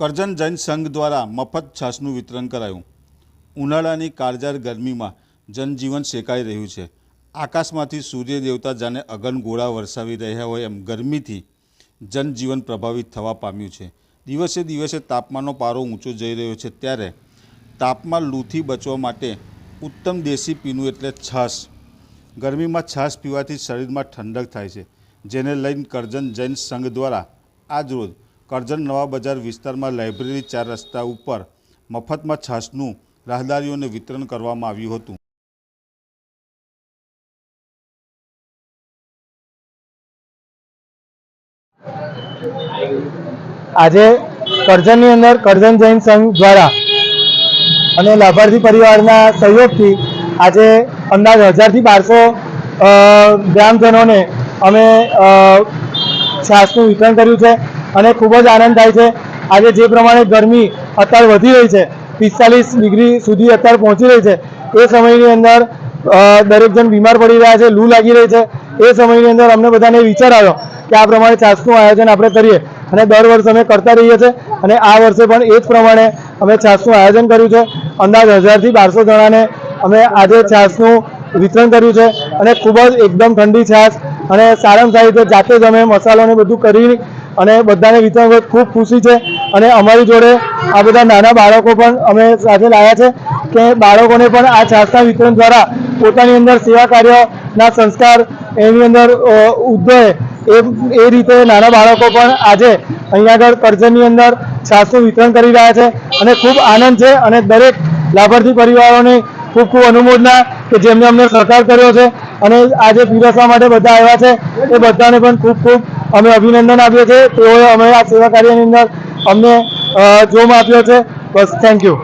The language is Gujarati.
કરજણ જૈન સંઘ દ્વારા મફત છાશનું વિતરણ કરાયું. ઉનાળાની કાળઝાળ ગરમીમાં જનજીવન શેકાઈ રહ્યું છે. આકાશમાંથી સૂર્ય દેવતા જાણે અગન ગોળા વરસાવી રહ્યા હોય એમ ગરમીથી જનજીવન પ્રભાવિત થવા પામ્યું છે. દિવસે દિવસે તાપમાનનો પારો ઊંચો જઈ રહ્યો છે ત્યારે તાપમાન લૂથી બચવા માટે ઉત્તમ દેશી પીનું એટલે છાશ. ગરમીમાં છાશ પીવાથી શરીરમાં ઠંડક થાય છે, જેને લઈને કરજણ જૈન સંઘ દ્વારા આજરોજ કરજણ નવા બજાર વિસ્તારમાં લાઇબ્રેરી ચાર રસ્તા ઉપર મફતમાં છાસનું રાહદારીઓને વિતરણ કરવામાં આવ્યું હતું. આજે કરજણની અંદર કરજણ જૈન સંઘ દ્વારા અને લાભાર્થી પરિવારના સહયોગથી આજે અંદાજ હજારથી બારસો ગ્રામજનોને અમે છાસનું વિતરણ કર્યું છે. અને ખૂબ જ આનંદ થાય છે. આજે જે પ્રમાણે ગરમી અત્યારે વધી રહી છે, પિસ્તાલીસ ડિગ્રી સુધી અત્યારે પહોંચી રહી છે, એ સમયની અંદર દરેક જણ બીમાર પડી રહ્યા છે, લૂ લાગી રહી છે. એ સમયની અંદર અમને બધાને વિચાર આવ્યો કે આ પ્રમાણે છાસનું આયોજન આપણે કરીએ. અને દર વર્ષે અમે કરતા રહીએ છીએ અને આ વર્ષે પણ એ જ પ્રમાણે અમે છાસનું આયોજન કર્યું છે. અંદાજ હજારથી બારસો જણાને અમે આજે છાશનું વિતરણ કર્યું છે. અને ખૂબ જ એકદમ ઠંડી છાશ અને સારામાં સારી રીતે જાતે જ અમે મસાલો ને બધું કરી અને બધાને વિતરણ ખૂબ ખુશી છે. અને અમારી જોડે આ બધા નાના બાળકો પણ અમે સાથે લાવ્યા છે કે બાળકોને પણ આ છાસના વિતરણ દ્વારા પોતાની અંદર સેવા કાર્યના સંસ્કાર, એની અંદર ઉદ્ભવે એ એ રીતે નાના બાળકો પણ આજે અહીંયા આગળ કરજણની અંદર છાસનું વિતરણ કરી રહ્યા છે. અને ખૂબ આનંદ છે અને દરેક લાભાર્થી પરિવારોને ખૂબ ખૂબ અનુમોદના કે જેમને અમને સહકાર કર્યો છે. અને આજે પીરસવા માટે બધા આવ્યા છે. એ બધાને પણ ખૂબ ખૂબ અમે અભિનંદન આપીએ છીએ. તેઓએ અમે આ સેવા કાર્યની અંદર અમને જોમ આપ્યો છે. બસ થેન્ક યુ